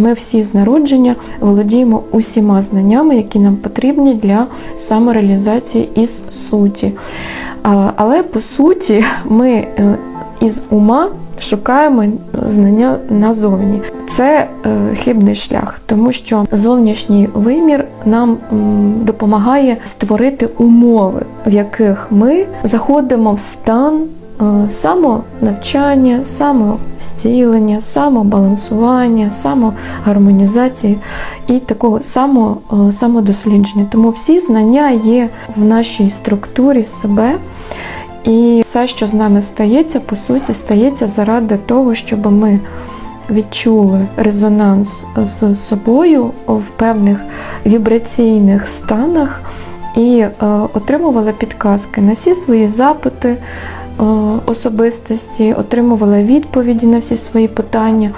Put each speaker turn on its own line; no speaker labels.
Ми всі з народження володіємо усіма знаннями, які нам потрібні для самореалізації із суті. Але по суті, ми е, із ума шукаємо знання назовні. Це е, хибний шлях, тому що зовнішній вимір нам допомагає створити умови, в яких ми заходимо в стан самонавчання, самостілення, самобалансування, самогармонізації і такого само, е, самодослідження. Тому всі знання є в нашій структурі себе. І все, що з нами стається, по суті, стається заради того, щоб ми відчули резонанс з собою в певних вібраційних станах і е, отримували підказки на всі свої запити е, особистості, отримували відповіді на всі свої питання.